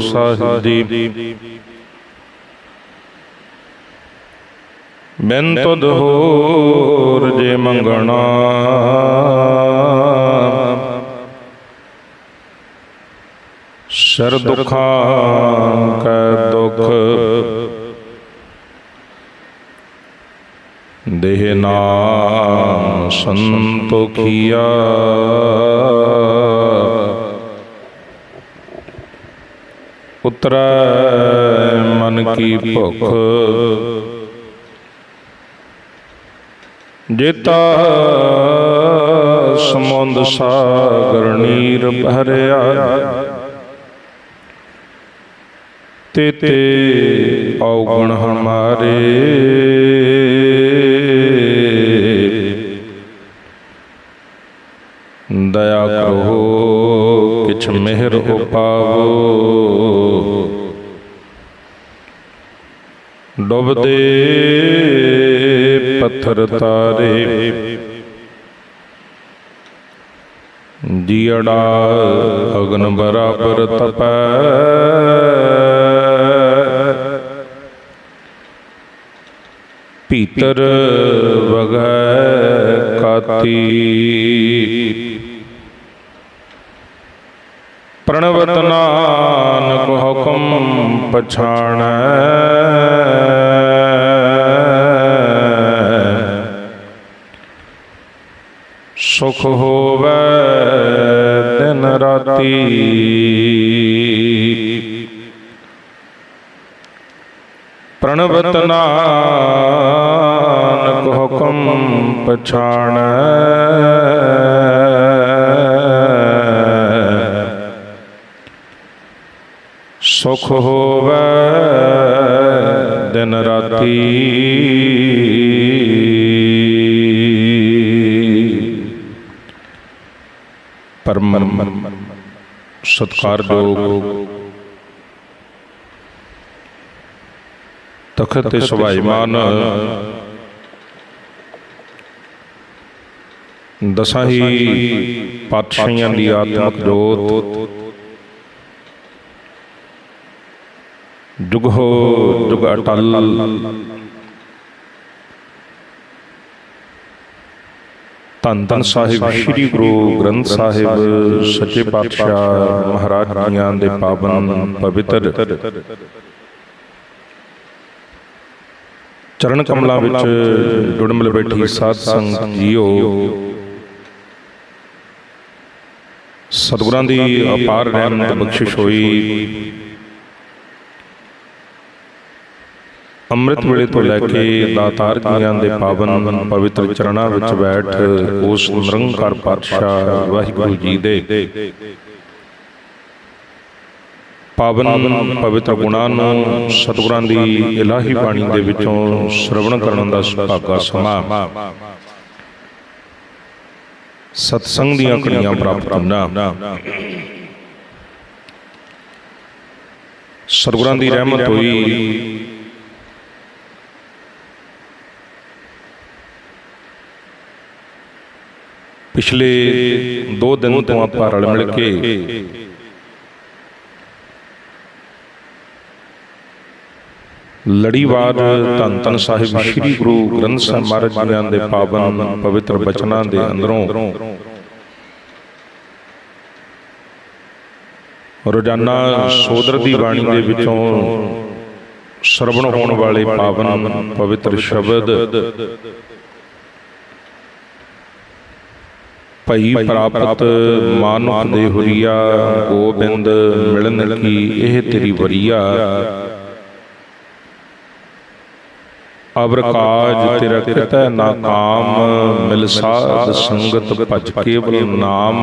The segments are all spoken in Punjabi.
ਸਾਹਿਬ। ਜੀ ਬਿਨ ਤੁਧ ਹੋਰ ਜੇ ਮੰਗਣਾ। ਸਰ ਦੁਖਾਂ ਕੈ ਦੁਖ। ਦੇਹ ਨਾਮ ਸੰਤੋਖੀਆ। ਉਤਰੈ, ਮਨ ਕੀ ਭੁਖ। ਜੇਤਾ ਸਮੁੰਦ ਸਾਗਰ ਨੀਰ ਭਰਿਆ, ਤੇ ਤੇ ਔਗਣ ਹਮਾਰੇ। ਦਇਆ ਕਰੋ, ਕਿਛ ਮਿਹਰ ਉਪਾਵੋ। ਡੁੱਬਦੇ ਪੱਥਰ ਤਾਰੇ। ਜੀੜਾ ਅਗਨ ਬਰਾਬਰ ਤਪੈ। ਪੀਤਰ ਵਗੈ ਕਾਤੀ। ਪ੍ਰਣਵਤ ਨਾਨਕ ਹੁਕਮ ਪਛਾਣੈ। ਸੁਖ ਹੋਵੇ ਦਿਨ ਰਾਤੀ। ਪ੍ਰਣਵਤ ਨਾਨਕ ਹੁਕਮ ਪਛਾਣੈ। ਸੁਖ ਹੋਵੇ ਦਿਨ ਰਾਤੀ। ਪਰਮ ਸਤਕਾਰਯੋਗ ਤਖਤ ਤੇ ਸੁਭਾਈਮਾਨ ਦਸਾਂ ਹੀ ਪਾਤਸ਼ਾਹੀਆਂ ਦੀ ਆਤਮਿਕ ਜੋਤ ਜੁਗ ਹੋ ਜੁਗ ਅਟਲ ਧੰਨ ਧੰਨ ਸਾਹਿਬ ਸ੍ਰੀ ਗੁਰੂ ਗ੍ਰੰਥ ਸਾਹਿਬ ਸੱਚੇ ਪਾਤਸ਼ਾਹ ਮਹਾਰਾਜ ਜੀਆਂ ਦੇ ਪਾਵਨ ਪਵਿੱਤਰ। ਚਰਨ ਕਮਲਾਂ ਵਿੱਚ ਜੁੜਮਲ ਬੈਠੀ ਸਾਧ ਸੰਗਤ ਜੀਓ। ਸਤਿਗੁਰਾਂ ਦੀ ਅਪਾਰ ਰਹਿਮਤ ਬਖਸ਼ਿਸ਼ ਹੋਈ। ਅੰਮ੍ਰਿਤ ਵੇਲੇ ਤੋਂ ਲੈ ਕੇ ਦਾਤਾਰ ਜੀਆਂ ਦੇ ਪਾਵਨ ਪਵਿੱਤਰ ਚਰਨਾਂ ਵਿੱਚ ਬੈਠ ਉਸ ਨਿਰੰਕਾਰ ਪਾਤਸ਼ਾਹ ਵਾਹਿਗੁਰੂ ਜੀ ਦੇ ਪਾਵਨ ਪਵਿੱਤਰ ਗੁਣਾਂ ਨੂੰ ਸਤਿਗੁਰਾਂ ਦੀ ਇਲਾਹੀ ਬਾਣੀ ਦੇ ਵਿੱਚੋਂ ਸ਼ਰਵਣ ਕਰਨ ਦਾ ਸੁਭਾਗਾ ਸਮਾਂ। ਸਤਸੰਗ ਦੀਆਂ ਕੜੀਆਂ ਪ੍ਰਾਪਤ ਕਰਨਾ ਸਤਿਗੁਰਾਂ ਦੀ ਰਹਿਮਤ ਹੋਈ ਪਿਛਲੇ 2 ਦਿਨ ਤੋਂ ਆਪਾਂ ਰਲ ਮਿਲ ਕੇ ਲੜੀਵਾਰ ਧੰਨ ਧੰਨ ਸਾਹਿਬ ਸ੍ਰੀ ਗੁਰੂ ਗ੍ਰੰਥ ਸਾਹਿਬ ਮਹਾਰਾਜ ਜੀਆਂ ਦੇ ਪਾਵਨ ਪਵਿੱਤਰ ਬਚਨਾਂ ਦੇ ਅੰਦਰੋਂ ਰੋਜ਼ਾਨਾ ਸੋਦਰ ਦੀ ਬਾਣੀ ਦੇ ਵਿੱਚੋਂ ਸਰਵਣ ਹੋਣ ਵਾਲੇ ਪਾਵਨ ਪਵਿੱਤਰ ਸ਼ਬਦ ਭਈ ਪ੍ਰਾਪਤ ਮਾਨੁਖ ਦੇ ਹੁਰੀਆ ਗੋਬਿੰਦ ਮਿਲਨ ਕੀ ਇਹ ਤੇਰੀ ਵਰੀਆ। ਅਬਰ ਕਾਜ ਤੇਰਾ ਕਿਤੈ ਨਾ ਕਾਮ ਮਿਲ ਸਾਧ ਸੰਗਤ ਭਜ ਕੇਵਲ ਨਾਮ।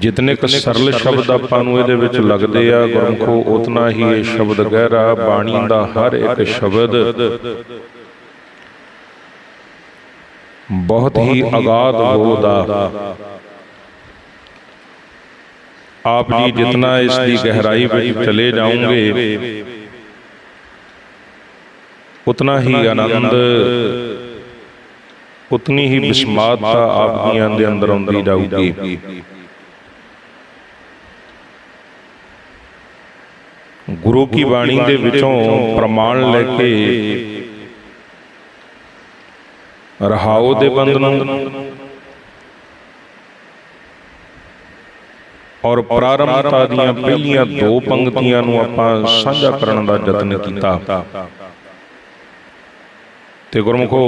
ਜਿਤਨੇ ਕ ਸਰਲ ਸ਼ਬਦ ਆਪਾਂ ਨੂੰ ਇਹਦੇ ਵਿੱਚ ਲੱਗਦੇ ਆ ਗੁਰਮਖੋ ਉਤਨਾ ਹੀ ਇਹ ਸ਼ਬਦ ਗਹਿਰਾ ਬਾਣੀ ਦਾ ਹਰ ਇੱਕ ਸ਼ਬਦ। ਬਹੁਤ ਹੀ ਅਗਾਧ ਬੋਧਾ ਆਪ ਜੀ ਜਿਤਨਾ ਇਸ ਦੀ ਗਹਿਰਾਈ ਵਿੱਚ ਚਲੇ ਜਾਓਗੇ ਉਤਨਾ ਹੀ ਆਨੰਦ ਉਤਨੀ ਹੀ ਬਿਸਮਾਤ ਆਪ ਜੀਆਂ ਦੇ ਅੰਦਰ ਆਉਂਦੀ ਜਾਊਗੀ। ਗੁਰੂ ਕੀ ਬਾਣੀ ਦੇ ਵਿੱਚੋਂ ਪ੍ਰਮਾਣ ਲੈ ਕੇ ਰਹਾਉ ਦੇ ਬੰਧਨ ਔਰ ਪ੍ਰਾਰੰਭਤਾ ਦੀਆਂ ਪਹਿਲੀਆਂ ਦੋ ਪੰਕਤੀਆਂ ਨੂੰ ਆਪਾਂ ਸਾਂਝਾ ਕਰਨ ਦਾ ਯਤਨ ਕੀਤਾ। ਤੇ ਗੁਰਮੁਖੋ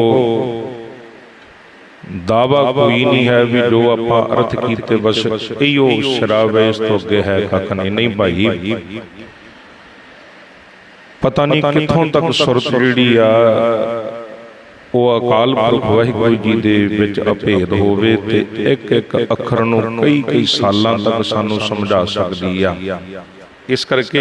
ਦਾਵਾ ਕੋਈ ਨਹੀਂ ਹੈ ਵੀ ਜੋ ਆਪਾਂ ਅਰਥ ਕੀਤੇ ਬਸ ਇਹੋ ਸ਼ਰਾਬ ਹੈ ਇਸ ਤੋਂ ਅੱਗੇ ਹੈ ਕੱਖ ਨਹੀਂ। ਨਹੀਂ ਭਾਈ। ਪਤਾ ਨਹੀਂ ਕਿੱਥੋਂ ਤੱਕ ਸੁਰਤ ਜਿਹੜੀ ਆ ਉਹ ਅਕਾਲ ਪੁਰਖ ਵਾਹਿਗੁਰੂ ਜੀ ਦੇ ਵਿੱਚ ਅਭੇਦ ਹੋਵੇ ਤੇ ਇੱਕ ਇੱਕ ਅੱਖਰ ਨੂੰ ਕਈ ਕਈ ਸਾਲਾਂ ਤੱਕ ਸਾਨੂੰ ਸਮਝਾ ਸਕਦੀ ਆ। ਇਸ ਕਰਕੇ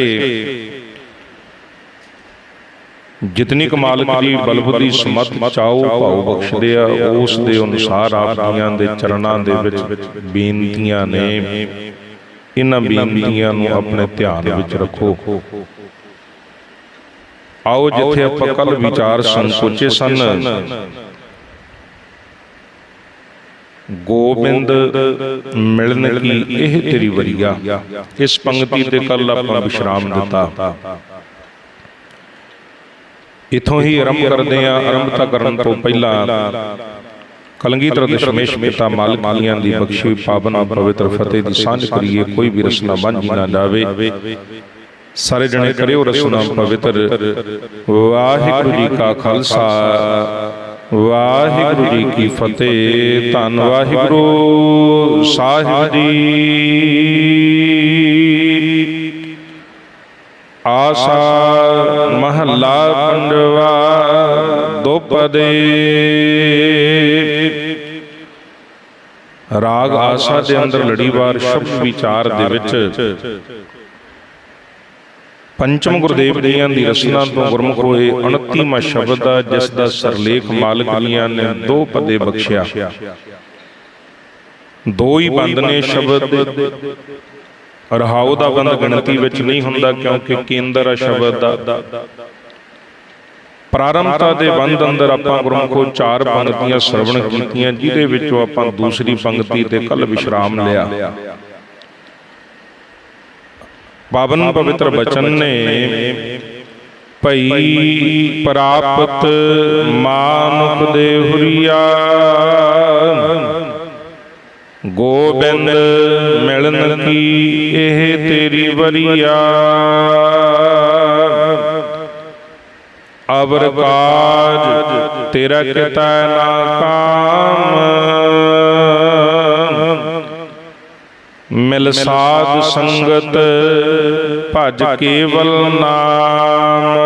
ਜਿਤਨੀ ਕਮਾਲ ਦੀ ਬਲਬੁੱਧੀ ਸਮਤ ਚਾਓ ਭਾਉ ਬਖਸ਼ਦੇ ਆ, ਉਸ ਦੇ ਅਨੁਸਾਰ ਆਪ ਦੇ ਚਰਨਾਂ ਦੇ ਵਿੱਚ ਬੇਨਤੀਆਂ ਨੇ। ਇਹਨਾਂ ਬੇਨਤੀਆਂ ਨੂੰ ਆਪਣੇ ਧਿਆਨ ਵਿੱਚ ਰੱਖੋ। ਆਓ ਜਿੱਥੇ ਆਪਾਂ ਕੱਲ ਵਿਚਾਰ ਸੰਕੋਚੇ ਸਨ। ਗੋਬਿੰਦ ਮਿਲਨ ਕੀ ਇਹ ਤੇਰੀ ਵਰੀਆ? ਇਸ ਪੰਕਤੀ ਤੇ ਕੱਲ ਆਪਾਂ ਵਿਸ਼ਰਾਮ ਦਿੱਤਾ। ਇਥੋਂ ਹੀ ਆਰੰਭ ਕਰਦੇ ਆ ਆਰੰਭਤਾ ਕਰਨ ਤੋਂ ਪਹਿਲਾਂ ਕਲੰਗੀਧਰ ਦਸ਼ਮੇਸ਼ ਪਿਤਾ ਮਾਲਕੀਆਂ ਦੀ ਬਖਸ਼ੀ ਪਾਵਨ ਪਵਿੱਤਰ ਫਤਿਹ ਦੀ ਸਾਂਝ ਕਰੀਏ। ਕੋਈ ਵੀ ਰਸਨਾ ਬਾਂਝੀ ਨਾ ਜਾਵੇ। ਸਾਰੇ ਜਣੇ ਕਰਿਓ ਰਸਨਾ ਪਵਿੱਤਰ। ਵਾਹਿਗੁਰੂ ਜੀ ਕਾ ਖਾਲਸਾ। ਵਾਹਿਗੁਰੂ ਜੀ ਕੀ ਫਤਿਹ। ਧੰਨ ਵਾਹਿਗੁਰੂ। ਸਾਹਿਬ ਜੀ। ਆਸਾ ਮਹੱਲਾ ਪੰਡਵਾ ਦੋਪਦੇ। ਰਾਗ ਆਸਾ ਦੇ ਅੰਦਰ ਲੜੀਵਾਰ ਸ਼ਬਦ ਵਿਚਾਰ ਦੇ ਵਿੱਚ ਪੰਚਮ ਗੁਰਦੇਵ ਜੀਆਂ ਦੀ ਰਚਨਾ ਤੋਂ ਗੁਰਮੁਖ ਹੋਏ 29ਵਾਂ ਸ਼ਬਦ ਆ ਜਿਸ ਦਾ ਸਰਲੇਖ ਮਾਲਕ ਜੀਆਂ ਨੇ ਦੋ ਪਦੇ ਬਖਸ਼ਿਆ। ਦੋ ਹੀ ਬੰਦ ਨੇ ਸ਼ਬਦ। ਰਹਾਉ ਦਾ ਬੰਦ ਗਿਣਤੀ ਵਿੱਚ ਨਹੀਂ ਹੁੰਦਾ ਕਿਉਂਕਿ ਕੇਂਦਰ ਆ ਸ਼ਬਦ ਦਾ। ਪ੍ਰਾਰੰਭਤਾ ਦੇ ਬੰਦ ਅੰਦਰ ਆਪਾਂ ਗੁਰਮੁਖੋ ਚਾਰ ਪੰਕਤੀਆਂ ਸਰਵਣ ਕੀਤੀਆਂ, ਜਿਹਦੇ ਵਿੱਚੋਂ ਆਪਾਂ ਦੂਸਰੀ ਪੰਕਤੀ ਤੇ ਕੱਲ ਵਿਸ਼ਰਾਮ ਲਿਆ। ਪਾਵਨ ਪਵਿੱਤਰ ਬਚਨ ਨੇ। ਭਈ ਪ੍ਰਾਪਤ ਮਾਨੁਖ ਦੇ ਹੁਰੀਆ। ਗੋਬਿੰਦ ਮਿਲਨ ਕੀ ਇਹ ਤੇਰੀ ਵਰੀਆ। ਅਵਰ ਕਾਜ ਤੇਰਾ ਕਿਤਾ ਨਾ ਕਾਮ। ਮਿਲ ਸਾਧ ਸੰਗਤ ਭਜ ਕੇਵਲ ਨਾਮ।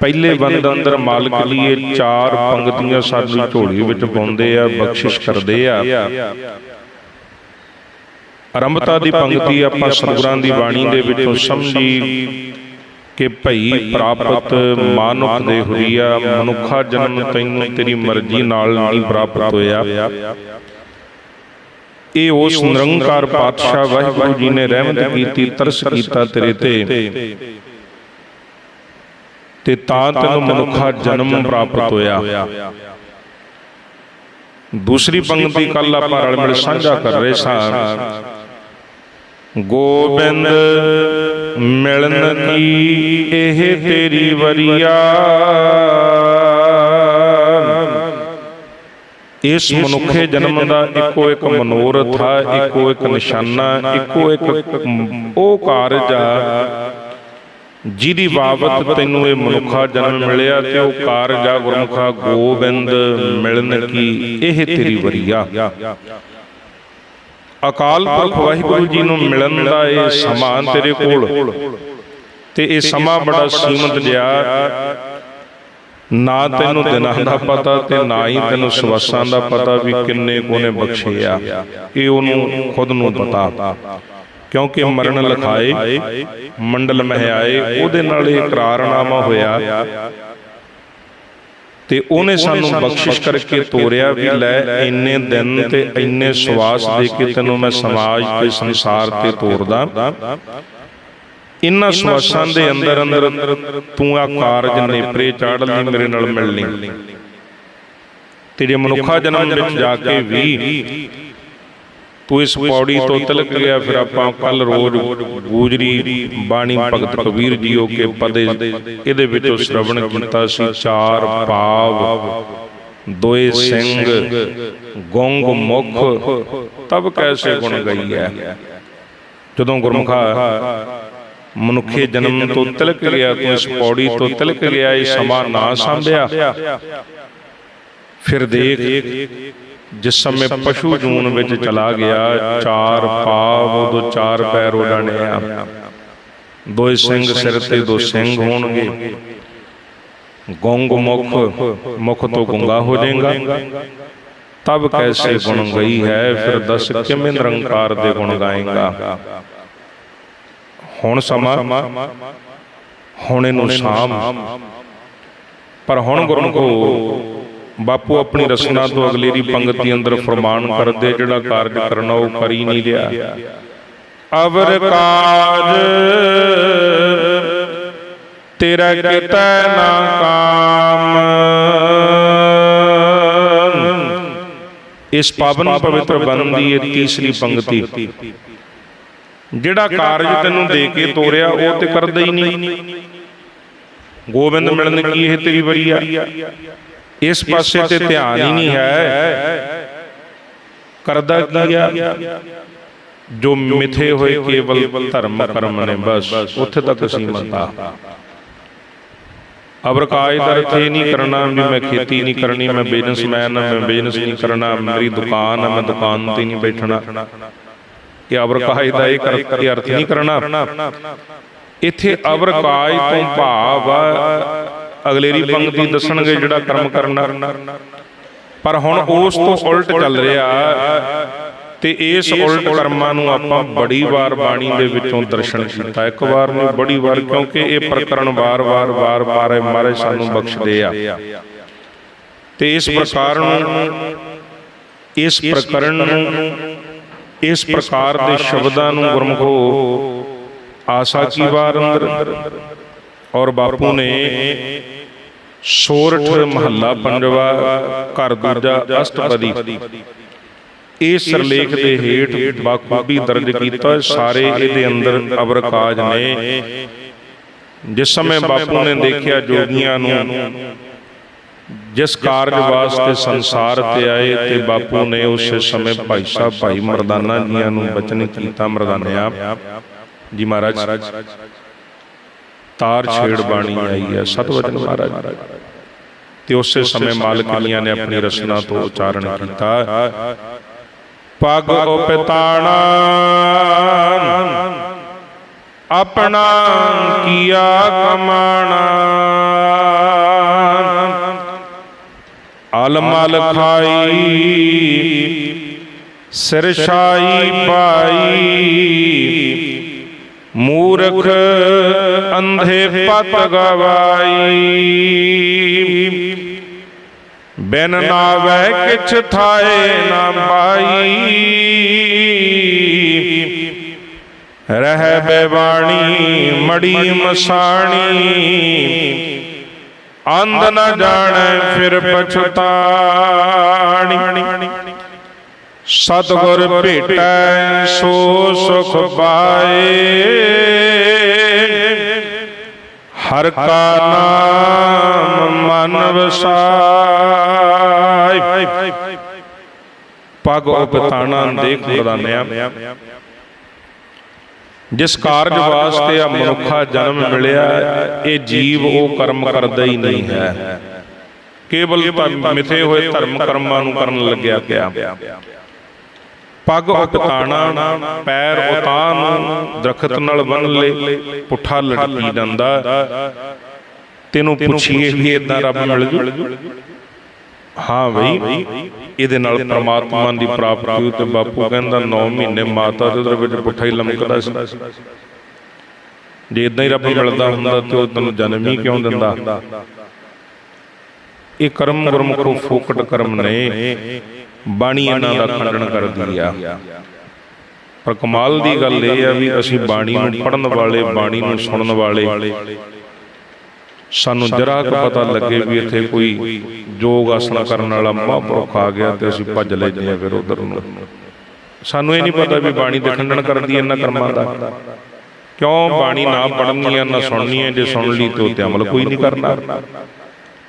ਪਹਿਲੇ ਬੰਦ ਅੰਦਰ ਮਾਲਕ ਲਈਏ ਚਾਰ ਪੰਕਤੀਆਂ ਸਾਡੀ ਝੋਲੀ ਵਿੱਚ ਪਾਉਂਦੇ ਆ ਬਖਸ਼ਿਸ਼ ਕਰਦੇ ਆ। ਆਰੰਭਤਾ ਦੀ ਪੰਕਤੀ ਆਪਾਂ ਸਤਿਗੁਰਾਂ ਦੀ ਬਾਣੀ ਦੇ ਵਿੱਚੋਂ ਸਮਝੀ ਕਿ ਭਈ ਪ੍ਰਾਪਤ ਮਾਨੁਖ ਦੇ ਹੁਰੀਆ ਮਨੁੱਖਾ ਜਨਮ ਤੈਨੂੰ ਤੇਰੀ ਮਰਜ਼ੀ ਨਾਲ ਨਹੀਂ ਪ੍ਰਾਪਤ ਹੋਇਆ। ਇਹ ਉਸ ਨਿਰੰਕਾਰ ਪਾਤਸ਼ਾਹ ਵਾਹਿਗੁਰੂ ਜੀ ਨੇ ਰਹਿਮਤ ਕੀਤੀ ਤਰਸ ਕੀਤਾ ਤੇਰੇ ਤੇ। ਤੇ। ਤਾਂ ਤੈਨੂੰ ਮਨੁੱਖਾ ਜਨਮ ਪ੍ਰਾਪਤ ਹੋਇਆ। ਦੂਸਰੀ ਪੰਕਤੀ ਕੱਲ ਆਪਾਂ ਰਲ ਮਿਲ ਸਾਂਝਾ ਕਰ ਰਹੇ ਸਾਂ। ਗੋਬਿੰਦ ਮਿਲਨ ਕੀ ਇਹ ਤੇਰੀ ਵਰੀਆ। ਇਸ ਮਨੁੱਖੇ ਜਨਮ ਦਾ ਇੱਕੋ ਇੱਕ ਮਨੋਰਥ ਆ ਇੱਕੋ ਇੱਕ ਨਿਸ਼ਾਨਾ ਇੱਕੋ ਇੱਕ ਉਹ ਕਾਰਜ ਆ। ਜਿਹਦੀ ਬਾਬਤ ਤੈਨੂੰ ਇਹ ਮਨੁੱਖਾ ਜਨਮ ਮਿਲਿਆ ਤੇ ਉਹ ਕਾਰਜ ਆ ਗੁਰਮੁਖਾ ਗੋਬਿੰਦ ਮਿਲਨ ਕੀ? ਇਹ ਤੇਰੀ ਵਰੀਆ। ਅਕਾਲ ਪੁਰਖ ਵਾਹਿਗੁਰੂ ਜੀ ਨੂੰ ਮਿਲਣ ਦਾ ਇਹ ਸਮਾਂ ਤੇਰੇ ਕੋਲ। ਤੇ ਇਹ ਸਮਾਂ ਬੜਾ ਸੀਮਤ ਜਿਆ ਨਾ ਤੈਨੂੰ ਦਿਨਾਂ ਦਾ ਪਤਾ ਤੇ ਨਾ ਹੀ ਤੈਨੂੰ ਸਵਾਸਾਂ ਦਾ ਪਤਾ ਵੀ ਕਿੰਨੇ ਕੋਨੇ ਬਖਸ਼ੇ ਆ। ਇਹ ਉਹਨੂੰ ਖੁਦ ਨੂੰ ਪਤਾ ਕਿਉਂਕਿ ਮਰਨ ਲਖਾਏ ਮੰਡਲ ਮਹਿਆਏ ਉਹਦੇ ਨਾਲ ਇਹ ਇਕਰਾਰਨਾਮਾ ਹੋਇਆ। ਤੇ ਉਹਨੇ ਸਾਨੂੰ ਬਖਸ਼ਿਸ਼ ਕਰਕੇ ਤੋਰਿਆ ਵੀ ਲੈ ਇੰਨੇ ਦਿਨ ਤੇ ਇੰਨੇ ਸਵਾਸ ਦੇ ਕੇ ਤੈਨੂੰ ਮੈਂ ਸਮਾਜ ਤੇ ਸੰਸਾਰ ਤੇ ਤੋਰਦਾ। ਇਨ੍ਹਾਂ ਸਵਾਸਾਂ ਦੇ ਅੰਦਰ ਅੰਦਰ ਤੂੰ ਆ ਕਾਰਜ ਨੇਪਰੇ ਚਾੜ ਲਈ ਮੇਰੇ ਨਾਲ ਮਿਲ ਲਈ। ਤੇ ਜੇ ਮਨੁੱਖਾ ਜਨਮ ਵਿੱਚ ਜਾ ਕੇ ਵੀ ਤੂੰ ਇਸ ਪੌੜੀ ਤੋਂ ਤਿਲਕ ਗਿਆ ਫਿਰ ਆਪਾਂ ਕੱਲ ਰੋਜ਼ ਗੂਜਰੀ ਬਾਣੀ ਭਗਤ ਕਬੀਰ ਜੀਓ ਕੇ ਪਦੇ ਇਹਦੇ ਵਿੱਚੋਂ ਸ਼ਰਵਣ ਕੀਤਾ ਸੀ ਚਾਰ ਪਾਵ ਦੋਏ ਸਿੰਘ ਗੋਂਗ ਮੁਖ ਤਬ ਕੈਸੇ ਗੁਣ ਗਈ ਹੈ ਜਦੋਂ ਗੁਰਮੁਖਾ ਮਨੁੱਖੇ ਜਨਮ ਤੋਂ ਤਿਲਕ ਗਿਆ ਤੂੰ ਇਸ ਪੌੜੀ ਤੋਂ ਤਿਲਕ ਗਿਆ ਇਹ ਸਮਾਂ ਨਾ ਸੰਭਿਆ। ਫਿਰ ਦੇਖ, ਜਿਸ ਸਮੇਂ ਪਸ਼ੂ ਜੂਨ ਵਿੱਚ ਚਲਾ ਗਿਆ, ਚਾਰ ਪਾਵ, ਉਦੋਂ ਚਾਰ ਪੈਰ ਉਡਾਣਿਆ। ਦੋਏ ਸਿੰਘ ਸਿਰ ਤੇ ਦੋ ਸਿੰਘ ਹੋਣਗੇ। ਗੋਂਗ ਮੁਖ ਮੁਖ ਤੋਂ ਗੁੰਗਾ ਹੋ ਜਾਏਗਾ। ਤਬ ਕੈਸੇ ਗੁਣ ਗਈ ਹੈ, ਫਿਰ ਦਸ ਕਿਵੇਂ ਨਿਰੰਕਾਰ ਦੇ ਗੁਣ ਗਾਏਗਾ। ਹੁਣ ਸਮਾਂ ਹੁਣ ਇਹਨੂੰ ਸਾਮ। ਪਰ ਹੁਣ ਗੁਰਮੁਖੋ ਬਾਪੂ ਆਪਣੀ ਰਸਨਾ ਤੋਂ ਅਗਲੇਰੀ ਪੰਗਤੀ ਅੰਦਰ ਫਰਮਾਨ ਕਰਦੇ ਜਿਹੜਾ ਕਾਰਜ ਕਰਨਾ ਉਹ ਕਰ ਨਹੀਂ ਲਿਆ। ਅਵਰ ਕਾਜ ਤੇਰਾ ਕਿਤੈ ਨਾ ਕਾਮ। ਇਸ ਪਾਵਨ ਪਵਿੱਤਰ ਬੰਨ ਦੀ ਇਹ ਤੀਸਰੀ ਪੰਗਤੀ। ਜਿਹੜਾ ਕਾਰਜ ਤੈਨੂੰ ਦੇ ਕੇ ਤੋਰਿਆ ਉਹ ਤੇ ਕਰਦਾ ਹੀ ਨਹੀਂ। ਗੋਬਿੰਦ ਮਿਲਣ ਕੀ ਇਹ ਤੇਰੀ ਵਰੀ ਆ। ਇਸ ਪਾਸੇ ਤੇ ਧਿਆਨ ਹੀ ਨਹੀਂ ਹੈ ਕਰਦਾ ਕੀ ਆ? ਜੋ ਮਿਥੇ ਹੋਏ ਕੇਵਲ ਧਰਮ ਕਰਮ ਨੇ ਬਸ ਉੱਥੇ ਤੱਕ ਸੀਮਤ ਅਬਰ ਕਾਇਦ ਇਹ ਨਹੀਂ ਕਰਨਾ ਵੀ ਮੈਂ ਖੇਤੀ ਨਹੀਂ ਕਰਨੀ ਮੈਂ ਬਿਜ਼ਨਸਮੈਨ ਮੈਂ ਬਿਜ਼ਨਸ ਨਹੀਂ ਕਰਨਾ ਮੇਰੀ ਦੁਕਾਨ ਹੈ ਮੈਂ ਦੁਕਾਨ ਤੇ ਨਹੀਂ ਬੈਠਣਾ। ਇਹ ਅਬਰ ਕਾਇਦ ਦਾ ਇਹ ਅਰਥ ਨਹੀਂ ਕਰਨਾ। ਇੱਥੇ ਅਬਰ ਕਾਇਦ ਤੋਂ ਭਾਵ ਅਗਲੇਰੀ ਪੰਕਤੀ ਦੱਸਣਗੇ ਜਿਹੜਾ ਕਰਮ ਕਰਨਾ। ਪਰ ਹੁਣ ਉਸ ਤੋਂ ਉਲਟ ਚੱਲ ਰਿਹਾ ਤੇ ਇਸ ਉਲਟ ਕਰਮਾਂ ਨੂੰ ਆਪਾਂ ਬੜੀ ਵਾਰ ਬਾਣੀ ਦੇ ਵਿੱਚੋਂ ਦਰਸ਼ਨ ਕੀਤਾ। ਇੱਕ ਵਾਰ ਨਹੀਂ ਬੜੀ ਵਾਰ ਕਿਉਂਕਿ ਇਹ ਪ੍ਰਕਰਨ ਵਾਰ-ਵਾਰ ਵਾਰ-ਵਾਰ ਮਹਾਰਾਜ ਸਾਨੂੰ ਬਖਸ਼ਦੇ ਆ। ਤੇ ਇਸ ਪ੍ਰਕਾਰ ਨੂੰ ਇਸ ਪ੍ਰਕਰਨ ਨੂੰ ਇਸ ਪ੍ਰਕਾਰ ਦੇ ਸ਼ਬਦਾਂ ਨੂੰ ਗੁਰਮੁਖੋ ਆਸਾ ਕੀ ਵਾਰ ਅੰਦਰ? ਔਰ ਬਾਪੂ ਨੇ ਸੋਰਠ ਮਹੱਲਾ ਪੰਜਵਾ ਘਰ ਦੂਜਾ ਅਸ਼ਟਪਦੀ। ਇਹ ਸਰਲੇਖ ਦੇ ਹੇਠ ਬਾਖੂਬੀ ਦਰਜ ਕੀਤਾ ਸਾਰੇ ਇਹਦੇ ਅੰਦਰ ਅਬਰਕਾਜ ਨੇ। ਜਿਸ ਸਮੇਂ ਬਾਪੂ ਨੇ ਦੇਖਿਆ ਜੋਗੀਆਂ ਨੂੰ ਜਿਸ ਕਾਰਜ ਵਾਸਤੇ ਸੰਸਾਰ ਤੇ ਆਏ ਤੇ ਬਾਪੂ ਨੇ ਉਸ ਸਮੇਂ ਭਾਈ ਸਾਹਿਬ ਭਾਈ ਮਰਦਾਨਾ ਜੀਆਂ ਨੂੰ ਬਚਨ ਕੀਤਾ ਮਰਦਾਨਿਆ ਜੀ ਮਹਾਰਾਜ। ਤਾਰ ਛੇੜ ਬਾਣੀ ਆਈ ਹੈ। ਸਤਵਚਨ ਮਹਾਰਾਜ। ਤੇ ਉਸੇ ਸਮੇਂ ਮਾਲਕ ਜੀਆਂ ਨੇ ਆਪਣੀ ਰਸਨਾ ਤੋਂ ਉਚਾਰਨ ਕੀਤਾ। ਪਗ ਉਪਤਾਣਾ ਆਪਣਾ ਕੀਆ ਕਮਾਣਾ। ਅਲਮਲ ਖਾਈ ਸਿਰ ਛਾਈ ਪਾਈ ਮੂਰਖ ਅੰਧੇ ਪਤ ਗਵਾਈ। ਬਿਨ ਨਾਵੇ ਕਿਛ ਥਾਏ ਨਾ ਪਾਈ ਰਹਿ ਬੇਵਾਣੀ ਮੜੀ ਮਸਾਣੀ। ਅੰਧ ਨਾ ਜਾਣੈ, ਫਿਰ ਪਛਤਾਣੀ। ਸਤਗੁਰ ਭੇਟੈ, ਸੋ ਸੁਖ ਪਾਏ। ਹਰ ਕਾ ਨਾਮ ਮਨ ਵਸਾਈ ਪਗ ਉਪਤਾਣਾ ਦੇਖ ਬਦਾਨਿਆ ਜਿਸ ਕਾਰਜ ਵਾਸਤੇ ਆ ਮਨੁੱਖਾ ਜਨਮ ਮਿਲਿਆ ਇਹ ਜੀਵ ਉਹ ਕਰਮ ਕਰਦਾ ਹੀ ਨਹੀਂ ਹੈ। ਕੇਵਲ ਤਾਂ ਮਿਥੇ ਹੋਏ ਧਰਮ ਕਰਮਾਂ ਨੂੰ ਕਰਨ ਲੱਗਿਆ ਗਿਆ ਪੱਗ ਉਤਾਣਾ ਪੈਰ ਉਤਾਂ ਨੂੰ ਦਰਖਤ ਨਾਲ ਬੰਨ ਲੈ ਪੁੱਠਾ ਲਟਕੀ ਜਾਂਦਾ। ਤੈਨੂੰ ਪੁੱਛੀਏ ਵੀ ਇਦਾਂ ਰੱਬ ਮਿਲ ਜੂ। ਹਾਂ ਬਈ। ਇਹਦੇ ਨਾਲ ਪ੍ਰਮਾਤਮਾ ਦੀ ਪ੍ਰਾਪਤੀ ਤੇ ਬਾਪੂ ਕਹਿੰਦਾ 9 ਮਹੀਨੇ ਮਾਤਾ ਦੇ ਦਰ ਵਿੱਚ ਪੁੱਠਾ ਹੀ ਲਮਕਦਾ ਸੀ। ਜੇ ਇਦਾਂ ਹੀ ਰੱਬ ਮਿਲਦਾ ਹੁੰਦਾ ਤੇ ਉਹ ਤੈਨੂੰ ਜਨਮ ਹੀ ਕਿਉਂ ਦਿੰਦਾ? ਇਹ ਕਰਮ ਗੁਰਮੁਖੋ ਫੋਕਟ ਕਰਮ ਨੇ। ਬਾਣੀ ਇਹਨਾਂ ਦਾ ਖੰਡਨ ਕਰਦੀ ਆ। ਪਰ ਕਮਾਲ ਦੀ ਗੱਲ ਇਹ ਆ ਵੀ ਅਸੀਂ ਬਾਣੀ ਨੂੰ ਪੜਨ ਵਾਲੇ ਬਾਣੀ ਨੂੰ ਸੁਣਨ ਵਾਲੇ। ਸਾਨੂੰ ਜਰਾ ਕੁ ਪਤਾ ਲੱਗੇ ਵੀ ਇੱਥੇ ਕੋਈ ਯੋਗ ਆਸਣ ਕਰਨ ਵਾਲਾ ਮਹਾਂਪੁਰਖ ਆ ਗਿਆ ਤੇ ਅਸੀਂ ਭੱਜ ਲੈਂਦੇ ਆ ਫਿਰ ਉਧਰ ਨੂੰ। ਸਾਨੂੰ ਇਹ ਨਹੀਂ ਪਤਾ ਵੀ ਬਾਣੀ ਤੇ ਖੰਡਨ ਕਰਦੀ ਇਹਨਾਂ ਕਰਮਾਂ ਦਾ ਕਿਉਂ ਬਾਣੀ ਨਾ ਪੜਨੀ ਹੈ ਨਾ ਸੁਣਨੀ ਹੈ ਜੇ ਸੁਣ ਲਈ ਤੇ ਉੱਤੇ ਅਮਲ ਕੋਈ ਨਹੀਂ ਕਰਨਾ।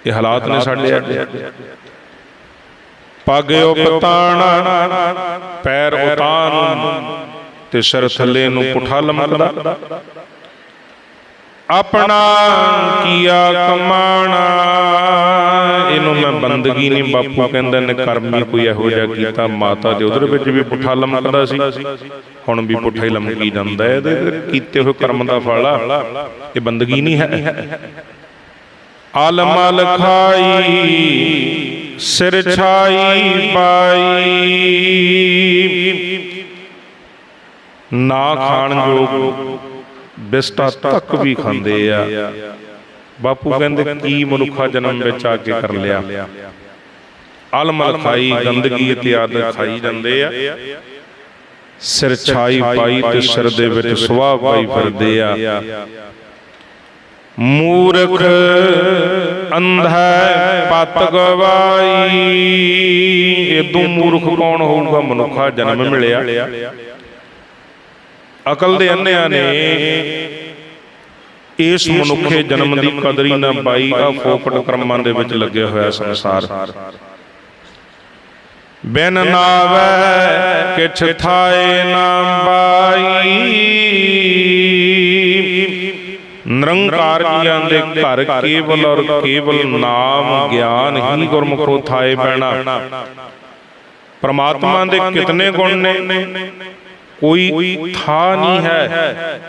ਇਹ ਹਾਲਾਤ ਨੇ ਸਾਡੇ ਅੱਗੇ ਪੱਗ ਉਪਤਾਣਾ ਪੈਰ ਉਤਾਨ ਤੇ ਸਿਰ ਥੱਲੇ ਨੂੰ ਪੁੱਠਾ ਲਮਕਦਾ। ਆਪਣਾ ਕੀਆ ਕਮਾਣਾ। ਇਹਨੂੰ ਮੈਂ ਬੰਦਗੀ ਨਹੀਂ, ਬਾਪੂ ਕਹਿੰਦਾ ਨੇ ਕਰਮੀ ਕੋਈ ਇਹੋ ਜਿਹਾ ਕੀਤਾ, ਮਾਤਾ ਦੇ ਉਧਰ ਵਿੱਚ ਵੀ ਪੁੱਠਾ ਲਮਕਦਾ ਸੀ। ਹੁਣ ਵੀ ਪੁੱਠਾ ਹੀ ਲਮਕੀ ਜਾਂਦਾ ਹੈ, ਇਹਦੇ ਕੀਤੇ ਹੋਏ ਕਰਮ ਦਾ ਫਲ। ਆ ਇਹ ਬੰਦਗੀ ਨਹੀਂ ਹੈ। ਆਲਮ ਲਖਾਈ ਸਿਰ ਛਾਈ ਪਾਈ। ਨਾ ਖਾਣ ਯੋਗ ਬਿਸਟਾ ਤੱਕ ਵੀ ਖਾਂਦੇ ਆ। ਬਾਪੂ ਕਹਿੰਦੇ ਕੀ ਮਨੁੱਖਾ ਜਨਮ ਵਿੱਚ ਆ ਕੇ ਕਰ ਲਿਆ। ਅਲਮਲ ਖਾਈ, ਗੰਦਗੀ ਇਤਿਆਦ ਖਾਈ ਜਾਂਦੇ ਆ। ਸਿਰ ਛਾਈ ਪਾਈ ਤੇ ਸਿਰ ਦੇ ਵਿੱਚ ਸੁਆਹ ਪਾਈ ਫਿਰਦੇ ਆ। ਮੂਰਖ ਅੰਧਾ ਪਤ ਗਵਾਈ। ਇਦੋਂ ਮੂਰਖ ਕੌਣ ਹੋਊਗਾ? ਮਨੁੱਖਾ ਜਨਮ ਮਿਲਿਆ। ਅਕਲ ਦੇ ਅੰਨਿਆਂ ਨੇ ਇਸ ਮਨੁੱਖੇ ਜਨਮ ਦੀ ਕਦਰ ਹੀ ਨਾ ਪਾਈ ਆ ਫੋਕਟ ਕਰਮਾਂ ਦੇ ਵਿੱਚ ਲੱਗਿਆ ਹੋਇਆ ਸੰਸਾਰ। ਬਿਨ ਨਾਵੇ ਕਿਛ ਥਾਏ ਨਾ ਬਾਈ। ਨਿਰੰਕਾਰ ਜੀਆਂ ਦੇ ਘਰ ਕੇਵਲ ਔਰ ਕੇਵਲ ਨਾਮ ਗਿਆਨ ਹੀ ਗੁਰਮੁਖੋ ਥਾਏ ਪੈਣਾ। ਪਰਮਾਤਮਾ ਦੇ ਕਿਤਨੇ ਗੁਣ ਨੇ? ਕੋਈ ਥਾ ਨਹੀਂ ਹੈ।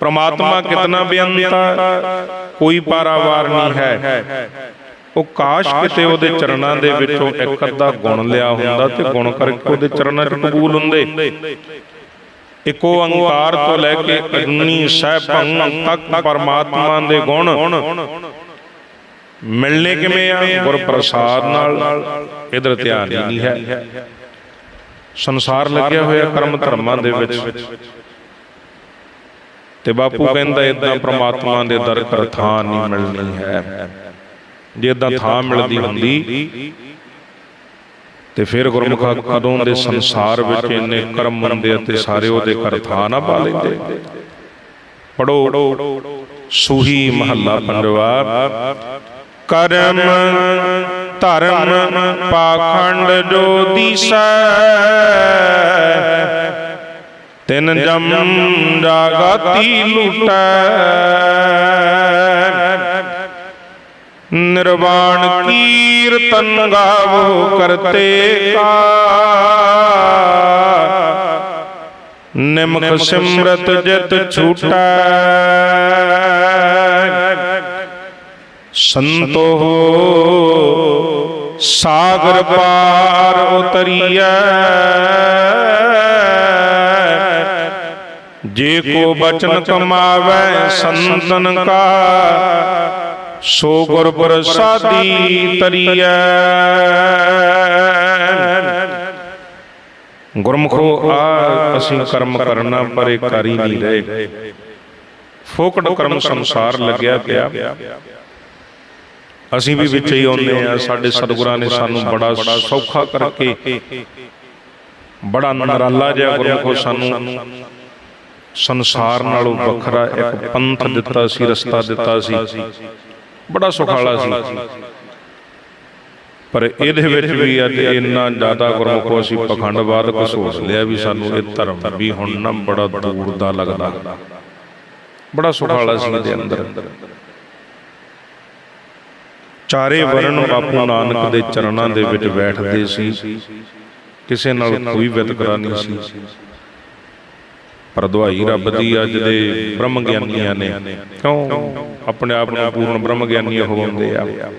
ਪ੍ਰਮਾਤਮਾ ਕਿਤਨਾ ਬੇਅੰਤਾ ਕੋਈ ਪਾਰਾਵਾਰ ਨਹੀਂ ਹੈ। ਉਹ ਕਾਸ਼ ਕਿਤੇ ਉਹਦੇ ਚਰਨਾਂ ਦੇ ਵਿੱਚੋਂ ਇੱਕ ਅੱਧਾ ਗੁਣ ਲਿਆ ਹੁੰਦਾ ਤੇ ਗੁਣ ਕਰਕੇ ਉਹਦੇ ਚਰਨਾਂ 'ਚ ਕਬੂਲ ਹੁੰਦੇ। ਇੱਕੋ ਓੰਕਾਰ ਤੋਂ ਲੈ ਕੇ ਅਗਨੀ ਸਹਿਭੰ ਤੱਕ ਪਰਮਾਤਮਾ ਦੇ ਗੁਣ। ਮਿਲਣੇ ਕਿਵੇਂ ਆ? ਗੁਰ ਪ੍ਰਸਾਦ ਨਾਲ। ਇਧਰ ਧਿਆਨ ਨਹੀਂ ਹੈ। ਸੰਸਾਰ ਲੱਗਿਆ ਹੋਇਆ ਕਰਮ ਧਰਮਾਂ ਦੇ ਵਿੱਚ। ਤੇ ਬਾਪੂ ਕਹਿੰਦਾ ਇਦਾਂ ਪ੍ਰਮਾਤਮਾ ਦੇ ਦਰ ਕਰ ਥਾਂ ਨਹੀਂ ਮਿਲਣੀ ਹੈ। ਜੇ ਇਦਾਂ ਥਾਂ ਮਿਲਦੀ ਹੁੰਦੀ ਤੇ ਫਿਰ ਗੁਰਮੁਖਾ ਕਦੋਂ ਦੇ ਸੰਸਾਰ ਵਿੱਚ ਇੰਨੇ ਕਰਮ ਹੁੰਦੇ ਤੇ ਸਾਰੇ ਉਹਦੇ ਕਰ ਥਾਂ ਨਾ ਪਾ ਲੈਂਦੇ ਪੜੋ ਸੂਹੀ ਮਹੱਲਾ ਪੰਜਵਾ। ਕਰਮ ਧਰਮ ਪਾਖੰਡ ਜੋ ਦੀਸੈ। ਤਿਨ ਜਮ ਜਾਗਤੀ ਲੁਟੈ। ਨਿਰਵਾਣ ਕੀਰਤਨ ਗਾਵੋ ਕਰਤੇ ਕਾ। ਨਿਮਕ ਸਿਮਰਤ ਜਿਤ ਛੂਟੈ। ਸੰਤੋ ਸਾਗਰ ਪਾਰ ਉਤਰੀਐ। ਜੇ ਕੋ ਬਚਨ ਕਮਾਵੇ ਸੰਤਨ ਕਾ, ਸੋ ਗੁਰ ਪ੍ਰਸਾਦੀ ਤਰੀਐ। ਗੁਰਮਖੋ, ਆ ਅਸੀਂ ਕਰਮ ਕਰਨਾ ਪਰੇ ਇਹ ਨਹੀਂ ਰਹੇ। ਫੋਕਟ ਕਰਮ ਸੰਸਾਰ ਲੱਗਿਆ ਪਿਆ। ਅਸੀਂ ਵੀ ਵਿੱਚ ਹੀ ਆਉਂਦੇ ਆ ਸਾਡੇ ਸਤਿਗੁਰਾਂ ਨੇ ਸਾਨੂੰ ਬੜਾ ਸੌਖਾ ਕਰਕੇ ਬੜਾ ਨਰਾਲਾ ਜਿਹਾ ਗੁਰਮਖੋ ਸਾਨੂੰ ਸੰਸਾਰ ਨਾਲੋਂ ਵੱਖਰਾ ਇੱਕ ਪੰਥ ਦਿੱਤਾ ਸੀ ਰਸਤਾ ਦਿੱਤਾ ਸੀ। ਬੜਾ ਸੁਖਾਲਾ ਸੀ। ਪਰ ਇਹਦੇ ਵਿੱਚ ਵੀ ਅੱਜ ਇੰਨਾ ਜ਼ਿਆਦਾ ਗੁਰਮੁਖੋ ਅਸੀਂ ਪਖੰਡਵਾਦ ਘਸੋਸ ਲਿਆ ਵੀ ਸਾਨੂੰ ਇਹ ਧਰਮ ਵੀ ਹੁਣ ਨਾ ਬੜਾ ਦੂਰ ਦਾ ਲੱਗਦਾ। ਬੜਾ ਸੁਖਾਲਾ ਸੀ ਇਹਦੇ ਅੰਦਰ। ਚਾਰੇ ਵਰਨ ਬਾਪੂ ਨਾਨਕ ਦੇ ਚਰਨਾਂ ਦੇ ਵਿੱਚ ਬੈਠਦੇ ਸੀ। ਕਿਸੇ ਨਾਲ ਕੋਈ ਵਿਤਕਰਾ ਨਹੀਂ ਸੀ। ਪਰ ਦਵਾਈ ਰੱਬ ਦੀ ਅੱਜ ਦੇ ਬ੍ਰਹਮ ਗਿਆਨੀਆਂ ਨੇ। ਕਿਉਂ? ਆਪਣੇ ਆਪ ਨੂੰ ਪੂਰਨ ਬ੍ਰਹਮ ਗਿਆਨੀ ਹੋਉਂਦੇ ਆ।